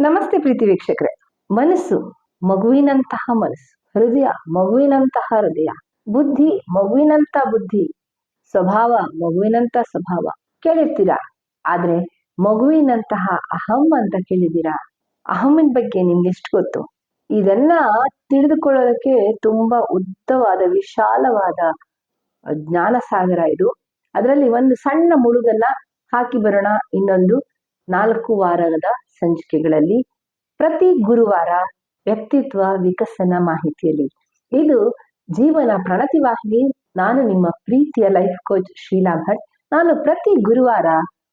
ನಮಸ್ತೆ ಪ್ರೀತಿ ವೀಕ್ಷಕರೇ. ಮನಸ್ಸು, ಮಗುವಿನಂತಹ ಮನಸ್ಸು. ಹೃದಯ, ಮಗುವಿನಂತಹ ಹೃದಯ. ಬುದ್ಧಿ, ಮಗುವಿನಂತ ಬುದ್ಧಿ. ಸ್ವಭಾವ, ಮಗುವಿನಂತ ಸ್ವಭಾವ. ಕೇಳಿರ್ತೀರಾ? ಆದ್ರೆ ಮಗುವಿನಂತಹ ಅಹಂ ಅಂತ ಕೇಳಿದ್ದೀರಾ? ಅಹಮ್ಮಿನ ಬಗ್ಗೆ ನಿಮ್ಗೆ ಎಷ್ಟು ಗೊತ್ತು? ಇದನ್ನ ತಿಳಿದುಕೊಳ್ಳೋದಕ್ಕೆ ತುಂಬಾ ಉದ್ದವಾದ, ವಿಶಾಲವಾದ ಜ್ಞಾನ ಸಾಗರ ಇದು. ಅದರಲ್ಲಿ ಒಂದು ಸಣ್ಣ ಮುಳುಗನ್ನ ಹಾಕಿ ಬರೋಣ. ಇನ್ನೊಂದು ನಾಲ್ಕು ವಾರದ ಸಂಚಿಕೆಗಳಲ್ಲಿ ಪ್ರತಿ ಗುರುವಾರ ವ್ಯಕ್ತಿತ್ವ ವಿಕಸನ ಮಾಹಿತಿಯಲ್ಲಿ. ಇದು ಜೀವನ ಪ್ರಣತಿ ವಾಹಿನಿ ನಾನು ನಿಮ್ಮ ಪ್ರೀತಿಯ ಲೈಫ್ ಕೋಚ್ ಶೀಲಾ ಭಟ್. ನಾನು ಪ್ರತಿ ಗುರುವಾರ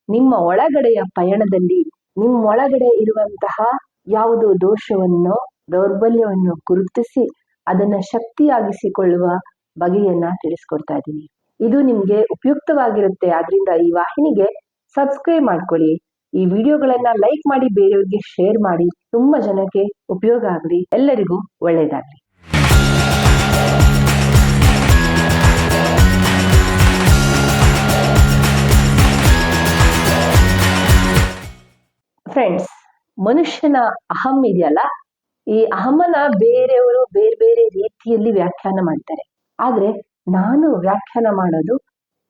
ನಿಮ್ಮ ಒಳಗಡೆಯ ಪಯಣದಲ್ಲಿ ನಿಮ್ಮ ಒಳಗಡೆ ಇರುವಂತಹ ಯಾವುದೋ ದೋಷವನ್ನು, ದೌರ್ಬಲ್ಯವನ್ನು ಗುರುತಿಸಿ ಅದನ್ನ ಶಕ್ತಿಯಾಗಿಸಿಕೊಳ್ಳುವ ಬಗೆಯನ್ನ ತಿಳಿಸ್ಕೊಡ್ತಾ ಇದ್ದೀನಿ. ಇದು ನಿಮ್ಗೆ ಉಪಯುಕ್ತವಾಗಿರುತ್ತೆ. ಆದ್ರಿಂದ ಈ ವಾಹಿನಿಗೆ ಸಬ್ಸ್ಕ್ರೈಬ್ ಮಾಡ್ಕೊಳ್ಳಿ. ಈ ವಿಡಿಯೋಗಳನ್ನ ಲೈಕ್ ಮಾಡಿ, ಬೇರೆಯವರಿಗೆ ಶೇರ್ ಮಾಡಿ, ತುಂಬಾ ಜನಕ್ಕೆ ಉಪಯೋಗ ಆಗಲಿ. ಎಲ್ಲರಿಗೂ ಒಳ್ಳೆಯದಾಗಲಿ ಫ್ರೆಂಡ್ಸ್ ಮನುಷ್ಯನ ಅಹಂ ಇದೆಯಲ್ಲ? ಈ ಅಹಮನ ಬೇರೆಯವರು ಬೇರೆ ಬೇರೆ ರೀತಿಯಲ್ಲಿ ವ್ಯಾಖ್ಯಾನ ಮಾಡ್ತಾರೆ. ಆದ್ರೆ ನಾನು ವ್ಯಾಖ್ಯಾನ ಮಾಡೋದು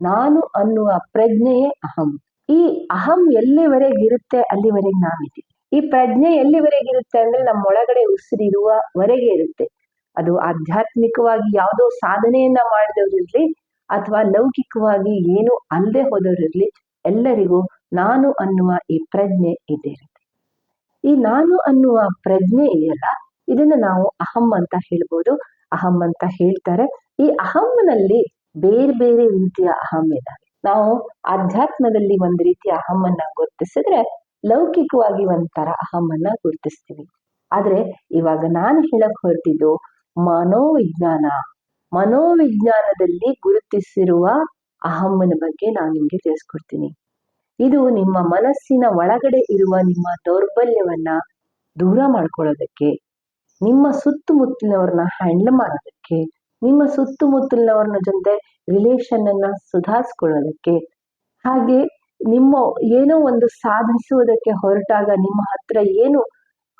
ನಾನು ಅನ್ನುವ ಪ್ರಜ್ಞೆಯೇ ಅಹಂ. ಈ ಅಹಂ ಎಲ್ಲಿವರೆಗಿರುತ್ತೆ ಅಲ್ಲಿವರೆಗೆ ನಾವಿದ್ದೀವಿ. ಈ ಪ್ರಜ್ಞೆ ಎಲ್ಲಿವರೆಗಿರುತ್ತೆ ಅಂದ್ರೆ ನಮ್ಮ ಒಳಗಡೆ ಉಸಿರಿರುವವರೆಗೆ ಇರುತ್ತೆ. ಅದು ಆಧ್ಯಾತ್ಮಿಕವಾಗಿ ಯಾವುದೋ ಸಾಧನೆಯನ್ನ ಮಾಡಿದವರಿರ್ಲಿ ಅಥವಾ ಲೌಕಿಕವಾಗಿ ಏನು ಅಲ್ಲದೆ ಹೋದವರಿರ್ಲಿ ಎಲ್ಲರಿಗೂ ನಾನು ಅನ್ನುವ ಈ ಪ್ರಜ್ಞೆ ಇದ್ದೇ ಇರುತ್ತೆ. ಈ ನಾನು ಅನ್ನುವ ಪ್ರಜ್ಞೆ ಇದೆಯಲ್ಲ, ಇದನ್ನ ನಾವು ಅಹಂ ಅಂತ ಹೇಳ್ಬೋದು. ಅಹಂ ಅಂತ ಹೇಳ್ತಾರೆ. ಈ ಅಹಂನಲ್ಲಿ ಬೇರೆ ಬೇರೆ ರೀತಿಯ ಅಹಂ ಇದಾವೆ ನಾವು ಆಧ್ಯಾತ್ಮದಲ್ಲಿ ಒಂದು ರೀತಿಯ ಅಹಮ್ಮನ್ನ ಗುರುತಿಸಿದ್ರೆ ಲೌಕಿಕವಾಗಿ ಒಂಥರ ಅಹಮ್ಮನ್ನ ಗುರುತಿಸ್ತೀವಿ. ಆದ್ರೆ ಇವಾಗ ನಾನು ಹೇಳಕ್ ಹೊರಟಿದ್ದು ಮನೋವಿಜ್ಞಾನ. ಮನೋವಿಜ್ಞಾನದಲ್ಲಿ ಗುರುತಿಸಿರುವ ಅಹಮ್ಮನ ಬಗ್ಗೆ ನಾನು ನಿಮ್ಗೆ ತಿಳಿಸ್ಕೊಡ್ತೀನಿ. ಇದು ನಿಮ್ಮ ಮನಸ್ಸಿನ ಒಳಗಡೆ ಇರುವ ನಿಮ್ಮ ದೌರ್ಬಲ್ಯವನ್ನ ದೂರ ಮಾಡ್ಕೊಳ್ಳೋದಕ್ಕೆ, ನಿಮ್ಮ ಸುತ್ತಮುತ್ತಲಿನವ್ರನ್ನ ಹ್ಯಾಂಡಲ್ ಮಾಡೋದಕ್ಕೆ ನಿಮ್ಮ ಸುತ್ತಮುತ್ತಲಿನವ್ರನ್ನ ಜೊತೆ ರಿಲೇಶನ್ ಅನ್ನ ಸುಧಾರಿಸ್ಕೊಳ್ಳೋದಕ್ಕೆ. ಹಾಗೆ ನಿಮ್ಮ ಏನೋ ಒಂದು ಸಾಧಿಸುವುದಕ್ಕೆ ಹೊರಟಾಗ ನಿಮ್ಮ ಹತ್ರ ಏನು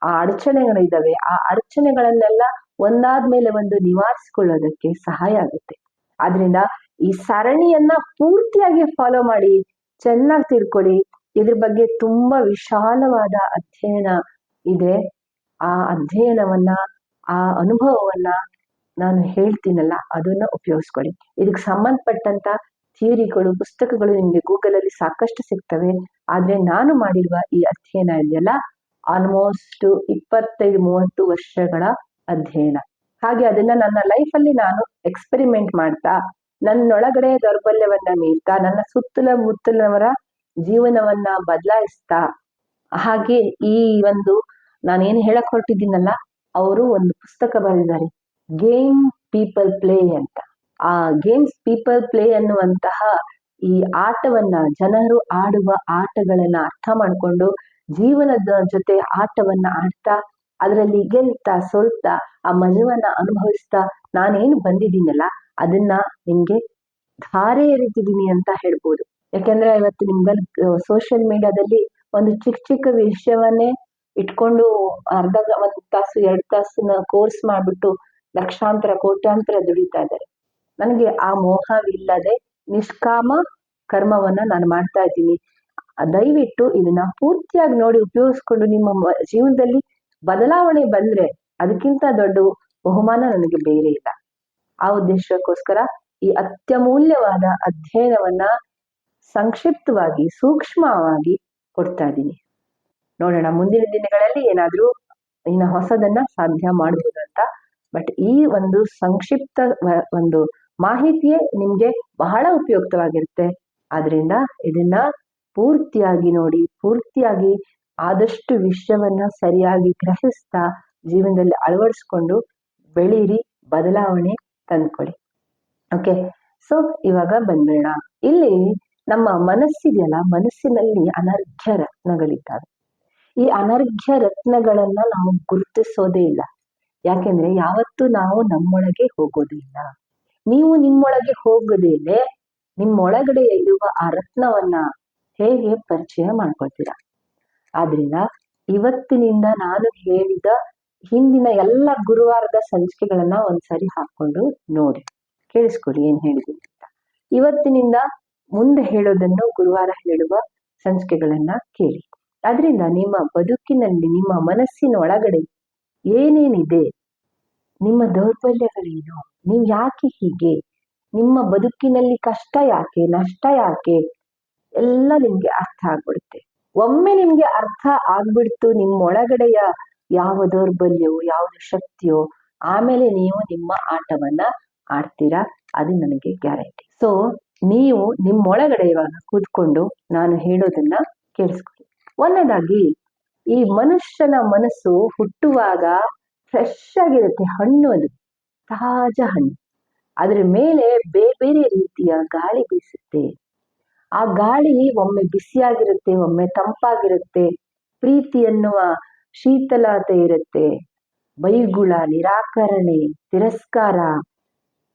ಆ ಅಡಚಣೆಗಳಿದ್ದಾವೆ ಆ ಅಡಚಣೆಗಳನ್ನೆಲ್ಲ ಒಂದಾದ್ಮೇಲೆ ಒಂದು ನಿವಾರಿಸ್ಕೊಳ್ಳೋದಕ್ಕೆ ಸಹಾಯ ಆಗುತ್ತೆ. ಆದ್ರಿಂದ ಈ ಸರಣಿಯನ್ನ ಪೂರ್ತಿಯಾಗಿ ಫಾಲೋ ಮಾಡಿ, ಚೆನ್ನಾಗಿ ತಿಳ್ಕೊಳ್ಳಿ. ಇದ್ರ ಬಗ್ಗೆ ತುಂಬಾ ವಿಶಾಲವಾದ ಅಧ್ಯಯನ ಇದೆ. ಆ ಅಧ್ಯಯನವನ್ನ, ಆ ಅನುಭವವನ್ನ ನಾನು ಹೇಳ್ತೀನಲ್ಲ, ಅದನ್ನ ಉಪಯೋಗಿಸ್ಕೊಳ್ಳಿ. ಇದಕ್ಕೆ ಸಂಬಂಧಪಟ್ಟಂತ ಥಿಯರಿಗಳು, ಪುಸ್ತಕಗಳು ನಿಮ್ಗೆ ಗೂಗಲ್ ಅಲ್ಲಿ ಸಾಕಷ್ಟು ಸಿಗ್ತವೆ. ಆದ್ರೆ ನಾನು ಮಾಡಿರುವ ಈ ಅಧ್ಯಯನ ಇದೆಯಲ್ಲ ಆಲ್ಮೋಸ್ಟ್ ಇಪ್ಪತ್ತೈದು, ಮೂವತ್ತು ವರ್ಷಗಳ ಅಧ್ಯಯನ. ಹಾಗೆ ಅದನ್ನ ನನ್ನ ಲೈಫ್ ಅಲ್ಲಿ ನಾನು ಎಕ್ಸ್ಪೆರಿಮೆಂಟ್ ಮಾಡ್ತಾ, ನನ್ನೊಳಗಡೆ ದೌರ್ಬಲ್ಯವನ್ನ ಮೀರ್ತಾ, ನನ್ನ ಸುತ್ತಲ ಮುತ್ತಲವರ ಜೀವನವನ್ನ ಬದಲಾಯಿಸ್ತಾ, ಹಾಗೆ ಈ ಒಂದು ನಾನೇನು ಹೇಳಕ್ ಹೊರಟಿದ್ದೀನಲ್ಲ, ಅವರು ಒಂದು ಪುಸ್ತಕ ಬರೆದಿದ್ದಾರೆ. ಗೇಮ್ ಪೀಪಲ್ ಪ್ಲೇ ಅಂತ. ಆ ಗೇಮ್ಸ್ ಪೀಪಲ್ ಪ್ಲೇ ಅನ್ನುವಂತಹ ಈ ಆಟವನ್ನ ಜನರು ಆಡುವ ಆಟಗಳನ್ನ ಅರ್ಥ ಮಾಡ್ಕೊಂಡು ಜೀವನದ ಜೊತೆ ಆಟವನ್ನ ಆಡ್ತಾ, ಅದರಲ್ಲಿ ಗೆಲ್ತಾ, ಸೋಲ್ತಾ, ಆ ಮಜವನ್ನ ಅನುಭವಿಸ್ತಾ ನಾನೇನು ಬಂದಿದ್ದೀನಲ್ಲ, ಅದನ್ನ ನಿಮ್ಗೆ ಧಾರೆ ಎರಿತಿದ್ದೀನಿ ಅಂತ ಹೇಳ್ಬೋದು. ಯಾಕೆಂದ್ರೆ ಇವತ್ತು ನಿಮ್ಗಲ್ಲಿ ಸೋಷಿಯಲ್ ಮೀಡಿಯಾದಲ್ಲಿ ಒಂದು ಚಿಕ್ಕ ಚಿಕ್ಕ ವಿಷಯವನ್ನೇ ಇಟ್ಕೊಂಡು ಅರ್ಧ ಒಂದು ತಾಸು, ಎರಡು ತಾಸಿನ ಕೋರ್ಸ್ ಮಾಡ್ಬಿಟ್ಟು ಲಕ್ಷಾಂತರ, ಕೋಟ್ಯಾಂತರ ದುಡಿತಾ ಇದ್ದಾರೆ. ನನಗೆ ಆ ಮೋಹವಿಲ್ಲದೆ ನಿಷ್ಕಾಮ ಕರ್ಮವನ್ನ ನಾನು ಮಾಡ್ತಾ ಇದ್ದೀನಿ. ದಯವಿಟ್ಟು ಇದನ್ನ ಪೂರ್ತಿಯಾಗಿ ನೋಡಿ ಉಪಯೋಗಿಸ್ಕೊಂಡು ನಿಮ್ಮ ಜೀವನದಲ್ಲಿ ಬದಲಾವಣೆ ಬಂದ್ರೆ ಅದಕ್ಕಿಂತ ದೊಡ್ಡ ಬಹುಮಾನ ನನಗೆ ಬೇರೆ ಇಲ್ಲ. ಆ ಉದ್ದೇಶಕ್ಕೋಸ್ಕರ ಈ ಅತ್ಯಮೂಲ್ಯವಾದ ಅಧ್ಯಯನವನ್ನ ಸಂಕ್ಷಿಪ್ತವಾಗಿ, ಸೂಕ್ಷ್ಮವಾಗಿ ಕೊಡ್ತಾ ಇದ್ದೀನಿ. ನೋಡೋಣ, ಮುಂದಿನ ದಿನಗಳಲ್ಲಿ ಏನಾದ್ರೂ ಇನ್ನ ಹೊಸದನ್ನ ಸಾಧ್ಯ ಮಾಡಬಹುದು ಬಟ್ ಈ ಒಂದು ಸಂಕ್ಷಿಪ್ತ ಒಂದು ಮಾಹಿತಿಯೇ ನಿಮ್ಗೆ ಬಹಳ ಉಪಯುಕ್ತವಾಗಿರುತ್ತೆ. ಆದ್ರಿಂದ ಇದನ್ನ ಪೂರ್ತಿಯಾಗಿ ನೋಡಿ, ಪೂರ್ತಿಯಾಗಿ ಆದಷ್ಟು ವಿಷಯವನ್ನ ಸರಿಯಾಗಿ ಗ್ರಹಿಸ್ತಾ ಜೀವನದಲ್ಲಿ ಅಳವಡಿಸ್ಕೊಂಡು ಬೆಳೀರಿ, ಬದಲಾವಣೆ ತಂದ್ಕೊಳ್ಳಿ ಓಕೆ ಸೊ ಇವಾಗ ಬಂದ್ಬಿಡೋಣ. ಇಲ್ಲಿ ನಮ್ಮ ಮನಸ್ಸಿದೆಯಲ್ಲ, ಮನಸ್ಸಿನಲ್ಲಿ ಅನರ್ಘ್ಯ ರತ್ನಗಳಿದ್ದಾವೆ. ಈ ಅನರ್ಘ್ಯ ರತ್ನಗಳನ್ನ ನಾವು ಗುರುತಿಸೋದೇ ಇಲ್ಲ. ಯಾಕೆಂದ್ರೆ ಯಾವತ್ತು ನಾವು ನಮ್ಮೊಳಗೆ ಹೋಗೋದಿಲ್ಲ. ನೀವು ನಿಮ್ಮೊಳಗೆ ಹೋಗದೇನೆ ನಿಮ್ಮೊಳಗಡೆ ಇರುವ ಆ ರತ್ನವನ್ನ ಹೇಗೆ ಪರಿಚಯ ಮಾಡ್ಕೊಳ್ತೀರಾ? ಆದ್ರಿಂದ ಇವತ್ತಿನಿಂದ ನಾನು ಹೇಳಿದ ಹಿಂದಿನ ಎಲ್ಲ ಗುರುವಾರದ ಸಂಚಿಕೆಗಳನ್ನ ಒಂದ್ಸರಿ ಹಾಕೊಂಡು ನೋಡಿ. ಕೇಳಿಸ್ಕೊಡಿ ಏನ್ ಹೇಳಿದೀನಿ ಅಂತ. ಇವತ್ತಿನಿಂದ ಮುಂದೆ ಹೇಳೋದನ್ನು ಗುರುವಾರ ಹೇಳುವ ಸಂಚಿಕೆಗಳನ್ನ ಕೇಳಿ. ಅದರಿಂದ ನಿಮ್ಮ ಬದುಕಿನಲ್ಲಿ ನಿಮ್ಮ ಮನಸ್ಸಿನ ಒಳಗಡೆ ಏನೇನಿದೆ? ನಿಮ್ಮ ದೌರ್ಬಲ್ಯಗಳೇನು? ನೀವು ಯಾಕೆ ಹೀಗೆ? ನಿಮ್ಮ ಬದುಕಿನಲ್ಲಿ ಕಷ್ಟ ಯಾಕೆ? ನಷ್ಟ ಯಾಕೆ? ಎಲ್ಲ ನಿಮ್ಗೆ ಅರ್ಥ ಆಗ್ಬಿಡುತ್ತೆ. ಒಮ್ಮೆ ನಿಮ್ಗೆ ಅರ್ಥ ಆಗ್ಬಿಡ್ತು ನಿಮ್ಮ ಒಳಗಡೆಯ ಯಾವ ದೌರ್ಬಲ್ಯವೋ, ಯಾವ್ದು ಶಕ್ತಿಯೋ, ಆಮೇಲೆ ನೀವು ನಿಮ್ಮ ಆಟವನ್ನ ಆಡ್ತೀರಾ? ಅದು ನನಗೆ ಗ್ಯಾರಂಟಿ. ಸೊ ನೀವು ನಿಮ್ಮೊಳಗಡೆ ಇವಾಗ ಕೂತ್ಕೊಂಡು ನಾನು ಹೇಳೋದನ್ನ ಕೇಳಿಸ್ಕೊಳ್ಳಿ. ಒಂದನೇದಾಗಿ ಈ ಮನುಷ್ಯನ ಮನಸ್ಸು ಹುಟ್ಟುವಾಗ ಫ್ರೆಶ್ ಆಗಿರುತ್ತೆ ಹಣ್ಣು ಅದು. ತಾಜಾ ಹಣ್ಣು. ಅದ್ರ ಮೇಲೆ ಬೇರೆ ಬೇರೆ ರೀತಿಯ ಗಾಳಿ ಬೀಸುತ್ತೆ. ಆ ಗಾಳಿ ಒಮ್ಮೆ ಬಿಸಿಯಾಗಿರುತ್ತೆ, ಒಮ್ಮೆ ತಂಪಾಗಿರುತ್ತೆ. ಪ್ರೀತಿ ಎನ್ನುವ ಶೀತಲತೆ ಇರುತ್ತೆ. ಬೈಗುಳ ನಿರಾಕರಣೆ, ತಿರಸ್ಕಾರ,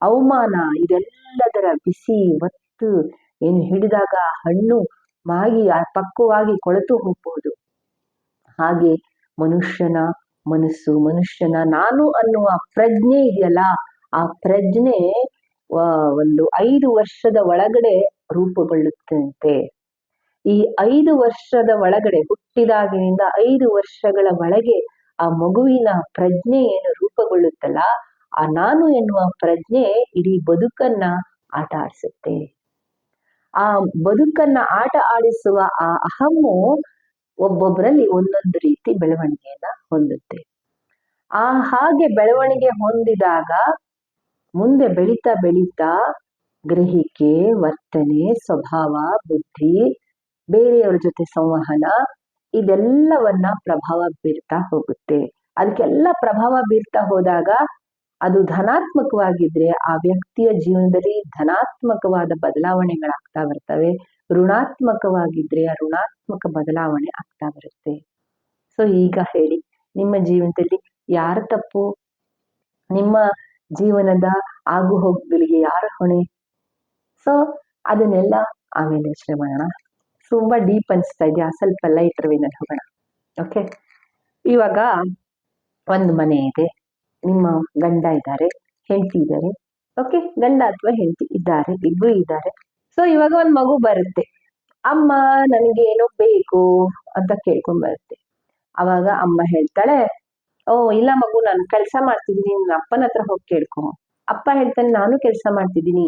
ಅವಮಾನ ಇದೆಲ್ಲದರ ಬಿಸಿ ಒತ್ತು ಏನು ಹಿಡಿದಾಗ ಹಣ್ಣು ಮಾಗಿ ಪಕ್ವವಾಗಿ ಕೊಳೆತು ಹೋಗ್ಬೋದು. ಹಾಗೆ ಮನುಷ್ಯನ ಮನಸ್ಸು, ಮನುಷ್ಯನ ನಾನು ಅನ್ನುವ ಪ್ರಜ್ಞೆ ಇದೆಯಲ್ಲ, ಆ ಪ್ರಜ್ಞೆ ಒಂದು ಐದು ವರ್ಷದ ಒಳಗಡೆ ರೂಪುಗೊಳ್ಳುತ್ತಂತೆ. ಈ ಐದು ವರ್ಷದ ಒಳಗಡೆ, ಹುಟ್ಟಿದಾಗಿನಿಂದ ಐದು ವರ್ಷಗಳ ಒಳಗೆ ಆ ಮಗುವಿನ ಪ್ರಜ್ಞೆ ಏನು ರೂಪುಗೊಳ್ಳುತ್ತಲ್ಲ, ಆ ನಾನು ಎನ್ನುವ ಪ್ರಜ್ಞೆ ಇಡೀ ಬದುಕನ್ನ ಆಟ ಆಡಿಸುತ್ತೆ. ಆ ಬದುಕನ್ನ ಆಟ ಆಡಿಸುವ ಆ ಅಹಮ್ಮು ಒಬ್ಬೊಬ್ಬರಲ್ಲಿ ಒಂದೊಂದು ರೀತಿ ಬೆಳವಣಿಗೆಯನ್ನ ಹೊಂದುತ್ತೆ. ಆ ಹಾಗೆ ಬೆಳವಣಿಗೆ ಹೊಂದಿದಾಗ ಮುಂದೆ ಬೆಳೀತಾ ಬೆಳೀತಾ ಗ್ರಹಿಕೆ, ವರ್ತನೆ, ಸ್ವಭಾವ, ಬುದ್ಧಿ, ಬೇರೆಯವರ ಜೊತೆ ಸಂವಹನ ಇದೆಲ್ಲವನ್ನ ಪ್ರಭಾವ ಬೀರ್ತಾ ಹೋಗುತ್ತೆ. ಅದಕ್ಕೆಲ್ಲ ಪ್ರಭಾವ ಬೀರ್ತಾ ಹೋದಾಗ ಅದು ಧನಾತ್ಮಕವಾಗಿದ್ರೆ ಆ ವ್ಯಕ್ತಿಯ ಜೀವನದಲ್ಲಿ ಧನಾತ್ಮಕವಾದ ಬದಲಾವಣೆಗಳಾಗ್ತಾ ಬರ್ತವೆ. ಋಣಾತ್ಮಕವಾಗಿದ್ರೆ ಆ ಋಣಾತ್ಮಕ ಬದಲಾವಣೆ ಆಗ್ತಾ ಬರುತ್ತೆ. ಸೊ ಈಗ ಹೇಳಿ, ನಿಮ್ಮ ಜೀವನದಲ್ಲಿ ಯಾರ ತಪ್ಪು? ನಿಮ್ಮ ಜೀವನದ ಆಗು ಹೋಗುಗಳಿಗೆ ಯಾರ ಹೊಣೆ? ಸೊ ಅದನ್ನೆಲ್ಲ ಆಮೇಲೆ ಯೋಚನೆ ಮಾಡೋಣ. ತುಂಬಾ ಡೀಪ್ ಅನಿಸ್ತಾ ಇದೆಯಾ ಸ್ವಲ್ಪ ಲೈಟರ್ ವೇನಲ್ಲಿ ಹೋಗೋಣ. ಓಕೆ ಇವಾಗ ಒಂದು ಮನೆ ಇದೆ. ನಿಮ್ಮ ಗಂಡ ಇದ್ದಾರೆ, ಹೆಂಡತಿ ಇದ್ದಾರೆ. ಓಕೆ ಗಂಡ ಅಥವಾ ಹೆಂಡತಿ ಇದ್ದಾರೆ ಇಬ್ಬರು ಇದ್ದಾರೆ. ಸೊ ಇವಾಗ ಒಂದು ಮಗು ಬರುತ್ತೆ. ಅಮ್ಮ ನನಗೆ ಏನೋ ಬೇಕು ಅಂತ ಕೇಳ್ಕೊಂಡ್ ಬರುತ್ತೆ. ಅವಾಗ ಅಮ್ಮ ಹೇಳ್ತಾಳೆ, ಓ, ಇಲ್ಲ ಮಗು, ನಾನು ಕೆಲಸ ಮಾಡ್ತಿದ್ದೀನಿ ನಿನ್ನ ಅಪ್ಪನ ಹತ್ರ ಹೋಗಿ ಕೇಳ್ಕೊ. ಅಪ್ಪ ಹೇಳ್ತಾನೆ, ನಾನು ಕೆಲಸ ಮಾಡ್ತಿದ್ದೀನಿ.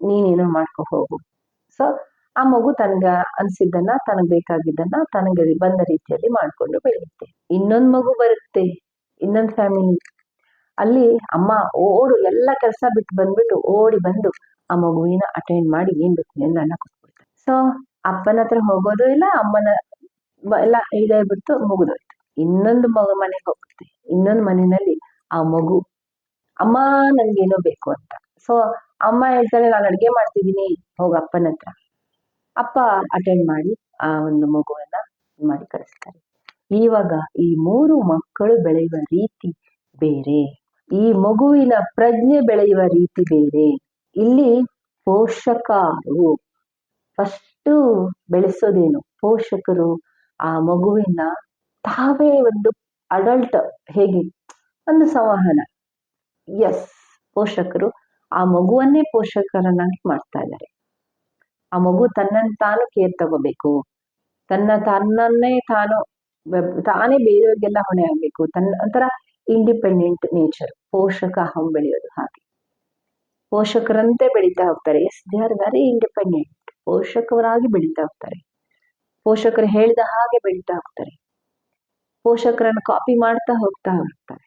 ನೀನೇನೋ ಮಾಡ್ಕೊ, ಹೋಗು. ಸೊ ಆ ಮಗು ತನಗ ಅನ್ಸಿದ್ದನ್ನ, ತನಗ್ ಬೇಕಾಗಿದ್ದನ್ನ ತನಗೆ ಬಂದ ರೀತಿಯಲ್ಲಿ ಮಾಡ್ಕೊಂಡು ಬೆಳೆಯುತ್ತೆ. ಇನ್ನೊಂದ್ ಮಗು ಬರುತ್ತೆ, ಇನ್ನೊಂದ್ ಫ್ಯಾಮಿಲಿ ಅಲ್ಲಿ ಅಮ್ಮ ಓಡು, ಎಲ್ಲ ಕೆಲಸ ಬಿಟ್ಟು ಬಂದ್ಬಿಟ್ಟು ಓಡಿ ಬಂದು ಆ ಮಗುವಿನ ಅಟೆಂಡ್ ಮಾಡಿ ಏನ್ ಬೇಕು ಎಲ್ಲ ಕೊಟ್ಬಿಡ್ತಾರೆ ಸೊ ಅಪ್ಪನ ಹತ್ರ ಹೋಗೋದು ಇಲ್ಲ, ಅಮ್ಮನ ಎಲ್ಲ ಬಿಟ್ಟು ಮುಗಿದೋಯ್ತು ಇನ್ನೊಂದು ಮಗು ಮನೆಗೆ ಹೋಗುತ್ತೆ ಇನ್ನೊಂದು ಮನೆಯಲ್ಲಿ ಆ ಮಗು, ಅಮ್ಮ ನನ್ಗೇನೋ ಬೇಕು ಅಂತ. ಸೊ ಅಮ್ಮ ಹೇಳ್ತಾಳೆ ನಾನು ಅಡ್ಗೆ ಮಾಡ್ತಿದ್ದೀನಿ, ಹೋಗ ಅಪ್ಪನ ಹತ್ರ. ಅಪ್ಪ ಅಟೆಂಡ್ ಮಾಡಿ ಆ ಒಂದು ಮಗುವನ್ನ ಮಾಡಿ ಕಳಿಸ್ತಾರೆ. ಇವಾಗ ಈ ಮೂರು ಮಕ್ಕಳು ಬೆಳೆಯುವ ರೀತಿ ಬೇರೆ. ಈ ಮಗುವಿನ ಪ್ರಜ್ಞೆ ಬೆಳೆಯುವ ರೀತಿ ಬೇರೆ. ಇಲ್ಲಿ ಪೋಷಕರು ಫಸ್ಟು ಬೆಳೆಸೋದೇನು? ಪೋಷಕರು ಆ ಮಗುವಿನ ತಾವೇ ಒಂದು ಅಡಲ್ಟ್ ಹೇಗೆ? ಒಂದು ಸಂವಹನ. ಎಸ್ ಪೋಷಕರು ಆ ಮಗುವನ್ನೇ ಪೋಷಕರನ್ನಾಗಿ ಮಾಡ್ತಾ ಇದ್ದಾರೆ. ಆ ಮಗು ತನ್ನನ್ನು ತಾನು ಕೇರ್ ತಗೋಬೇಕು. ತನ್ನ ತನ್ನನ್ನೇ ತಾನು ತಾನೇ ಬೇರೆಯವ್ರಿಗೆಲ್ಲ ಹೊಣೆ ಆಗ್ಬೇಕು. ತನ್ನ ಒಂಥರ ಇಂಡಿಪೆಂಡೆಂಟ್ ನೇಚರ್ ಪೋಷಕ ಅಹಂ ಬೆಳೆಯೋದು ಹಾಗೆ. ಪೋಷಕರಂತೆ ಬೆಳೀತಾ ಹೋಗ್ತಾರೆ. As they are very independent ಪೋಷಕರಾಗಿ ಬೆಳೀತಾ ಹೋಗ್ತಾರೆ. ಪೋಷಕರು ಹೇಳಿದ ಹಾಗೆ ಬೆಳೀತಾ ಹೋಗ್ತಾರೆ. ಪೋಷಕರನ್ನು ಕಾಪಿ ಮಾಡ್ತಾ ಹೋಗ್ತಾ ಹೋಗ್ತಾರೆ.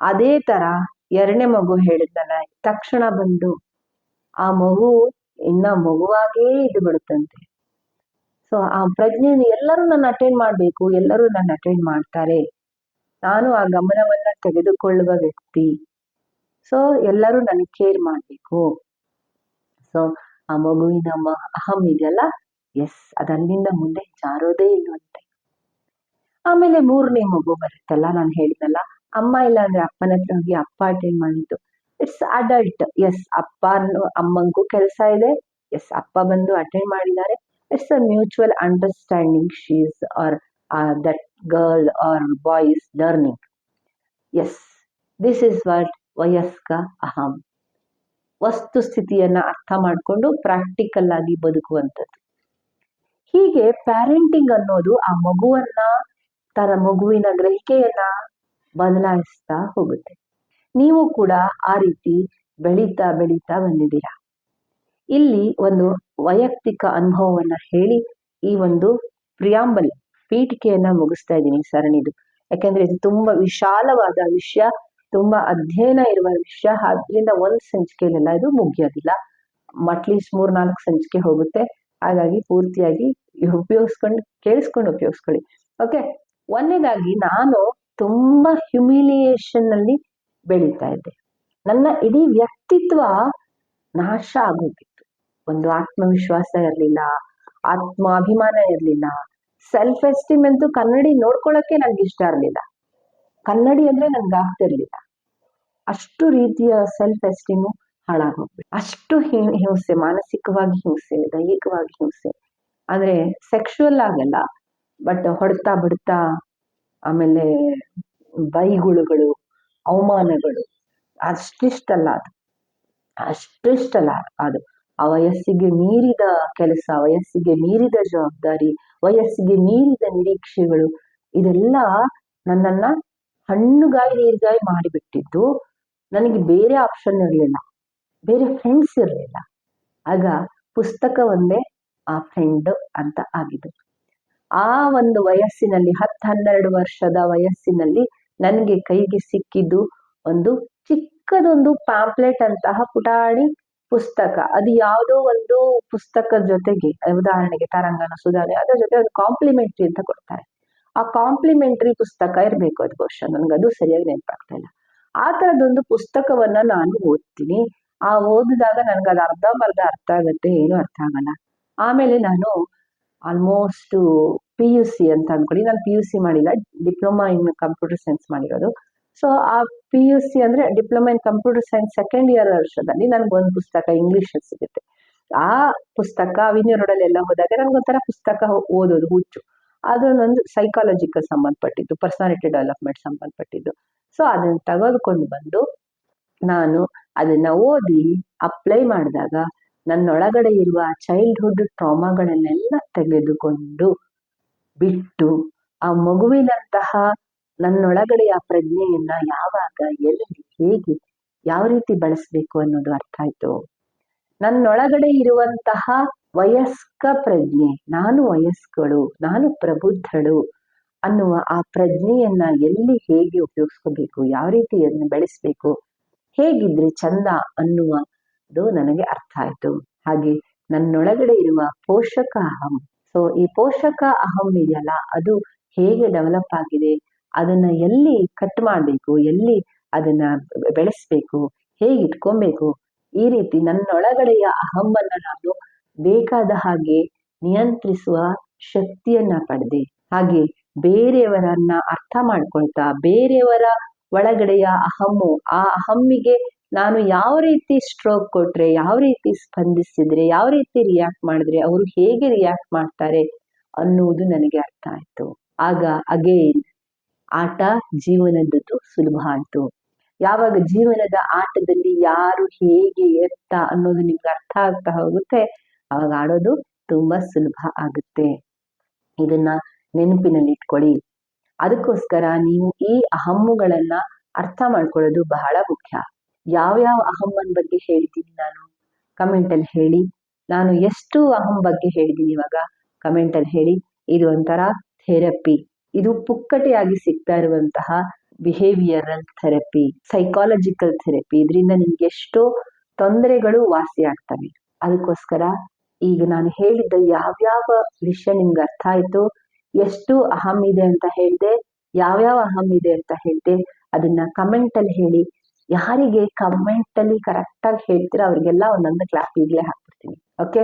ಅದೇ ತರ ಎರಡನೇ ಮಗು ಹೇಳಿದ್ದಲ್ಲ, ತಕ್ಷಣ ಬಂದು ಆ ಮಗು ಇನ್ನ ಮಗುವಾಗೇ ಇದು ಬಿಡುತ್ತಂತೆ ಸೊ ಆ ಪ್ರಜ್ಞೆ ಎಲ್ಲರೂ ನನ್ನ ಅಟೆಂಡ್ ಮಾಡಬೇಕು, ಎಲ್ಲರೂ ನನ್ನ ಅಟೆಂಡ್ ಮಾಡ್ತಾರೆ. ನಾನು ಆ ಗಮನವನ್ನ ತೆಗೆದುಕೊಳ್ಳುವ ವ್ಯಕ್ತಿ. ಸೊ ಎಲ್ಲರೂ ನನಗೆ ಕೇರ್ ಮಾಡಬೇಕು. ಸೊ ಆ ಮಗುವಿನ ಅಹಂ ಇದೆಯಲ್ಲ? ಎಸ್ ಅದಲ್ಲಿಂದ ಮುಂದೆ ಜಾರೋದೇ ಇಲ್ವಂತೆ. ಆಮೇಲೆ ಮೂರನೇ ಮಗು ಬರುತ್ತಲ್ಲ, ನಾನು ಹೇಳಿದಲ್ಲ ಅಮ್ಮ ಇಲ್ಲ ಅಂದ್ರೆ ಅಪ್ಪನ ಹತ್ರ ಹೋಗಿ ಅಪ್ಪ ಅಟೆಂಡ್ ಮಾಡಿದ್ದು. ಇಟ್ಸ್ ಅಡಲ್ಟ್ ಎಸ್ ಅಪ್ಪ ಅಮ್ಮಂಗೂ ಕೆಲಸ ಇದೆ. ಎಸ್ ಅಪ್ಪ ಬಂದು ಅಟೆಂಡ್ ಮಾಡಿದ್ದಾರೆ. It's a mutual understanding she's or that girl or boy is learning as this is what ವಯಸ್ಕ, ಅಹಂ. ವಸ್ತುಸ್ಥಿತಿಯನ್ನ ಅರ್ಥ ಮಾಡಿಕೊಂಡು ಪ್ರಾಕ್ಟಿಕಲ್ ಆಗಿ ಬದುಕುವಂಥದ್ದು. ಹೀಗೆ ಪ್ಯಾರೆಂಟಿಂಗ್ ಅನ್ನೋದು ಆ ಮಗುವನ್ನ, ತನ್ನ ಮಗುವಿನ ಗ್ರಹಿಕೆಯನ್ನ ಬದಲಾಯಿಸ್ತಾ ಹೋಗುತ್ತೆ. ನೀವು ಕೂಡ ಆ ರೀತಿ ಬೆಳೀತಾ ಬೆಳೀತಾ ಬಂದಿದ್ದೀರಾ? ಇಲ್ಲಿ ಒಂದು ವೈಯಕ್ತಿಕ ಅನುಭವವನ್ನ ಹೇಳಿ, ಈ ಒಂದು ಪ್ರಿಯಾಂಬಲ್ ಪೀಠಿಕೆಯನ್ನ ಮುಗಿಸ್ತಾ ಇದ್ದೀನಿ ಸರಣಿದು. ಯಾಕಂದ್ರೆ ಇದು ತುಂಬಾ ವಿಶಾಲವಾದ ವಿಷಯ. ತುಂಬಾ ಅಧ್ಯಯನ ಇರುವ ವಿಷಯ. ಆದ್ರಿಂದ ಒಂದ್ ಸಂಚಿಕೆಯಲ್ಲೆಲ್ಲ ಇದು ಮುಗಿಯೋದಿಲ್ಲ. ಅಟ್ಲೀಸ್ಟ್ ಮೂರ್ ನಾಲ್ಕು ಸಂಚಿಕೆ ಹೋಗುತ್ತೆ. ಹಾಗಾಗಿ ಪೂರ್ತಿಯಾಗಿ ಉಪಯೋಗಿಸ್ಕೊಂಡು, ಕೇಳಿಸ್ಕೊಂಡು ಉಪಯೋಗಿಸ್ಕೊಳ್ಳಿ. ಓಕೆ ಒಂದನೇದಾಗಿ ನಾನು ತುಂಬಾ ಹ್ಯುಮಿಲಿಯೇಷನ್ ಅಲ್ಲಿ ಬೆಳೀತಾ ಇದ್ದೆ. ನನ್ನ ಇಡೀ ವ್ಯಕ್ತಿತ್ವ ನಾಶ ಆಗೋಗಿತ್ತು. ಒಂದು ಆತ್ಮವಿಶ್ವಾಸ ಇರಲಿಲ್ಲ, ಆತ್ಮಾಭಿಮಾನ ಇರಲಿಲ್ಲ. ಸೆಲ್ಫ್ ಎಸ್ಟೀಮ್ ಅಂತೂ ಕನ್ನಡಿ ನೋಡ್ಕೊಳ್ಳೋಕೆ ನಂಗೆ ಇಷ್ಟ ಇರಲಿಲ್ಲ. ಕನ್ನಡಿ ಅಂದ್ರೆ ನನ್ಗೆ ಆಗ್ತಿರ್ಲಿಲ್ಲ ಅಷ್ಟು ರೀತಿಯ ಸೆಲ್ಫ್ ಎಸ್ಟೀಮು ಹಾಳಾಗೋಗ್ಬಿಟ್ಟು ಅಷ್ಟು ಹಿಂಸೆ, ಮಾನಸಿಕವಾಗಿ ಹಿಂಸೆ, ದೈಹಿಕವಾಗಿ ಹಿಂಸೆ. ಅಂದ್ರೆ ಸೆಕ್ಷುವಲ್ ಆಗಲ್ಲ. ಬಟ್ ಹೊಡ್ತಾ ಬಿಡ್ತಾ, ಆಮೇಲೆ ಬೈಗುಳುಗಳು ಅವಮಾನಗಳು, ಅಷ್ಟಿಷ್ಟಲ್ಲ ಅದು. ಅಷ್ಟಿಷ್ಟಲ್ಲ ಅದು. ಆ ವಯಸ್ಸಿಗೆ ಮೀರಿದ ಕೆಲಸ ವಯಸ್ಸಿಗೆ ಮೀರಿದ ಜವಾಬ್ದಾರಿ, ವಯಸ್ಸಿಗೆ ಮೀರಿದ ನಿರೀಕ್ಷೆಗಳು, ಇದೆಲ್ಲ ನನ್ನನ್ನ ಹಣ್ಣುಗಾಯಿ ನೀರ್ಗಾಯಿ ಮಾಡಿಬಿಟ್ಟಿದ್ದು ನನಗೆ ಬೇರೆ ಆಪ್ಷನ್ ಇರಲಿಲ್ಲ. ಬೇರೆ ಫ್ರೆಂಡ್ಸ್ ಇರಲಿಲ್ಲ. ಆಗ ಪುಸ್ತಕ ಒಂದೇ ಆ ಫ್ರೆಂಡ್ ಅಂತ ಆಗಿದೆ ಆ ಒಂದು ವಯಸ್ಸಿನಲ್ಲಿ ಹತ್ತು ಹನ್ನೆರಡು ವರ್ಷದ ವಯಸ್ಸಿನಲ್ಲಿ ನನಗೆ ಕೈಗೆ ಸಿಕ್ಕಿದ್ದು ಒಂದು ಚಿಕ್ಕದೊಂದು ಪ್ಯಾಂಪ್ಲೆಟ್ ಅಂತಹ ಪುಟಾಣಿ ಪುಸ್ತಕ. ಅದು ಯಾವುದೋ ಒಂದು ಪುಸ್ತಕದ ಜೊತೆಗೆ, ಉದಾಹರಣೆಗೆ ತರಂಗನ ಸುಧಾರಣೆ ಅದರ ಜೊತೆ ಒಂದು ಕಾಂಪ್ಲಿಮೆಂಟ್ರಿ ಅಂತ ಕೊಡ್ತಾರೆ. ಆ ಕಾಂಪ್ಲಿಮೆಂಟ್ರಿ ಪುಸ್ತಕ ಇರಬೇಕು ಅದು ನನ್ಗೆ ಅದು ಸರಿಯಾಗಿ ನೆನಪಾಗ್ತಾ ಇಲ್ಲ. ಆ ತರದೊಂದು ಪುಸ್ತಕವನ್ನ ನಾನು ಓದ್ತೀನಿ. ಆ ಓದಿದಾಗ ನನ್ಗೆ ಅದು ಅರ್ಧ ಅರ್ಥ ಆಗುತ್ತೆ, ಏನು ಅರ್ಥ ಆಗಲ್ಲ. ಆಮೇಲೆ ನಾನು ಆಲ್ಮೋಸ್ಟ್ ಪಿ ಯು ಸಿ ಅಂತ ಅಂದ್ಕೊಳ್ಳಿ ನಾನು ಪಿ ಯು ಸಿ ಮಾಡಿಲ್ಲ. ಡಿಪ್ಲೊಮಾ ಇನ್ ಕಂಪ್ಯೂಟರ್ ಸೈನ್ಸ್ ಮಾಡಿರೋದು. ಸೊ ಆ ಪಿ ಯು ಸಿ ಅಂದ್ರೆ diploma in computer science second year ವರ್ಷದಲ್ಲಿ ಒಂದು ಪುಸ್ತಕ ಇಂಗ್ಲಿಷ್ ಸಿಗುತ್ತೆ. ಆ ಪುಸ್ತಕ ಅವಿನ್ಯೂ ರೋಡಲ್ಲಿ ಎಲ್ಲ ಹೋದಾಗ ನನ್ಗೊಂಥರ ಪುಸ್ತಕ ಓದೋದು ಹುಚ್ಚು. ಅದನ್ನೊಂದು ಸೈಕಾಲಜಿಕಲ್ ಸಂಬಂಧಪಟ್ಟಿದ್ದು ಪರ್ಸನಾಲಿಟಿ ಡೆವಲಪ್ಮೆಂಟ್ ಸಂಬಂಧಪಟ್ಟಿದ್ದು. ಸೊ ಅದನ್ನು ತೆಗೆದುಕೊಂಡು ಬಂದು ನಾನು ಅದನ್ನು ಓದಿ ಅಪ್ಲೈ ಮಾಡಿದಾಗ ನನ್ನೊಳಗಡೆ ಇರುವ ಚೈಲ್ಡ್ಹುಡ್ ಟ್ರಾಮಾಗಳನ್ನೆಲ್ಲ ತೆಗೆದುಕೊಂಡು ಬಿಟ್ಟು, ಆ ಮಗುವಿನಂತಹ ನನ್ನೊಳಗಡೆ ಆ ಪ್ರಜ್ಞೆಯನ್ನ ಯಾವಾಗ ಎಲ್ಲಿ ಹೇಗೆ ಯಾವ ರೀತಿ ಬಳಸಬೇಕು ಅನ್ನೋದು ಅರ್ಥ ಆಯ್ತು. ನನ್ನೊಳಗಡೆ ಇರುವಂತಹ ವಯಸ್ಕ ಪ್ರಜ್ಞೆ. ನಾನು ವಯಸ್ಕಳು, ನಾನು ಪ್ರಬುದ್ಧಳು ಅನ್ನುವ ಆ ಪ್ರಜ್ಞೆಯನ್ನ ಎಲ್ಲಿ ಹೇಗೆ ಉಪಯೋಗಿಸ್ಕೋಬೇಕು, ಯಾವ ರೀತಿ ಅದನ್ನು ಬೆಳೆಸ್ಬೇಕು, ಹೇಗಿದ್ರೆ ಚಂದ ಅನ್ನುವುದು ನನಗೆ ಅರ್ಥ ಆಯ್ತು. ಹಾಗೆ ನನ್ನೊಳಗಡೆ ಇರುವ ಪೋಷಕ ಅಹಂ. ಸೊ ಈ ಪೋಷಕ ಅಹಂ ಇದೆಯಲ್ಲ, ಅದು ಹೇಗೆ ಡೆವಲಪ್ ಆಗಿದೆ, ಅದನ್ನ ಎಲ್ಲಿ ಕಟ್ ಮಾಡಬೇಕು, ಎಲ್ಲಿ ಅದನ್ನ ಬೆಳೆಸ್ಬೇಕು, ಹೇಗೆ ಇಟ್ಕೊಬೇಕು, ಈ ರೀತಿ ನನ್ನೊಳಗಡೆಯ ಅಹಮ್ಮನ್ನ ನಾನು ಬೇಕಾದ ಹಾಗೆ ನಿಯಂತ್ರಿಸುವ ಶಕ್ತಿಯನ್ನ ಪಡೆದೆ. ಹಾಗೆ ಬೇರೆಯವರನ್ನ ಅರ್ಥ ಮಾಡ್ಕೊಳ್ತಾ, ಬೇರೆಯವರ ಒಳಗಡೆಯ ಅಹಮ್ಮು, ಆ ಅಹಮ್ಮಿಗೆ ನಾನು ಯಾವ ರೀತಿ ಸ್ಟ್ರೋಕ್ ಕೊಟ್ರೆ, ಯಾವ ರೀತಿ ಸ್ಪಂದಿಸಿದ್ರೆ ಯಾವ ರೀತಿ ರಿಯಾಕ್ಟ್ ಮಾಡಿದ್ರೆ, ಅವರು ಹೇಗೆ ರಿಯಾಕ್ಟ್ ಮಾಡ್ತಾರೆ ಅನ್ನುವುದು ನನಗೆ ಅರ್ಥ ಆಯ್ತು. ಆಗ ಅಗೇನ್ ಆಟ ಜೀವನದ್ದು ಸುಲಭ ಆಯ್ತು. ಯಾವಾಗ ಜೀವನದ ಆಟದಲ್ಲಿ ಯಾರು ಹೇಗೆ ಎತ್ತ ಅನ್ನೋದು ನಿಮ್ಗೆ ಅರ್ಥ ಆಗ್ತಾ ಹೋಗುತ್ತೆ. ಅವಾಗ ಆಡೋದು ತುಂಬಾ ಸುಲಭ ಆಗುತ್ತೆ. ಇದನ್ನ ನೆನಪಿನಲ್ಲಿ ಇಟ್ಕೊಳ್ಳಿ. ಅದಕ್ಕೋಸ್ಕರ ನೀವು ಈ ಅಹಮ್ಮುಗಳನ್ನ ಅರ್ಥ ಮಾಡ್ಕೊಳ್ಳೋದು ಬಹಳ ಮುಖ್ಯ. ಯಾವ್ಯಾವ ಅಹಮ್ಮನ್ ಬಗ್ಗೆ ಹೇಳ್ತೀನಿ ನಾನು? ಕಮೆಂಟಲ್ಲಿ ಹೇಳಿ. ನಾನು ಎಷ್ಟು ಅಹಂ ಬಗ್ಗೆ ಹೇಳಿದ್ದೀನಿ ಇವಾಗ? ಕಮೆಂಟಲ್ಲಿ ಹೇಳಿ. ಇದು ಒಂಥರ ಥೆರಪಿ ಇದು ಪುಕ್ಕಟೆಯಾಗಿ ಸಿಗ್ತಾ ಇರುವಂತಹ ಬಿಹೇವಿಯರಲ್ ಥೆರಪಿ ಸೈಕಾಲಜಿಕಲ್ ಥೆರಪಿ ಇದರಿಂದ ನಿಮ್ಗೆ ಎಷ್ಟೋ ತೊಂದರೆಗಳು ವಾಸಿ ಆಗ್ತವೆ ಅದಕ್ಕೋಸ್ಕರ ಈಗ ನಾನು ಹೇಳಿದ್ದ ಯಾವ್ಯಾವ ವಿಷಯ ನಿಮ್ಗೆ ಅರ್ಥ ಆಯ್ತು, ಎಷ್ಟು ಅಹಂ ಇದೆ ಅಂತ ಹೇಳಿದೆ, ಯಾವ್ಯಾವ ಅಹಂ ಇದೆ ಅಂತ ಹೇಳಿದೆ, ಅದನ್ನ ಕಮೆಂಟಲ್ಲಿ ಹೇಳಿ. ಯಾರಿಗೆ ಕಮೆಂಟಲ್ಲಿ ಅಲ್ಲಿ ಕರೆಕ್ಟ್ ಆಗಿ ಹೇಳ್ತೀರಾ ಅವ್ರಿಗೆಲ್ಲ ಒಂದೊಂದು ಕ್ಲಾಪ್ ಈಗಲೇ ಹಾಕ್ಬಿಡ್ತೀನಿ. ಓಕೆ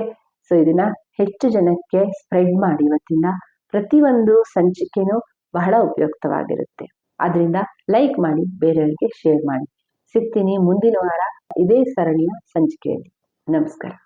ಸೊ ಇದನ್ನ ಹೆಚ್ಚು ಜನಕ್ಕೆ ಸ್ಪ್ರೆಡ್ ಮಾಡಿ ಇವತ್ತಿನ ಪ್ರತಿಯೊಂದು ಸಂಚಿಕೆನೂ ಬಹಳ ಉಪಯುಕ್ತವಾಗಿರುತ್ತೆ. ಆದ್ರಿಂದ ಲೈಕ್ ಮಾಡಿ, ಬೇರೆಯವರಿಗೆ ಶೇರ್ ಮಾಡಿ. ಸಿಗ್ತೀನಿ ಮುಂದಿನ ವಾರ ಇದೇ ಸರಣಿಯ ಸಂಚಿಕೆಯಲ್ಲಿ. ನಮಸ್ಕಾರ.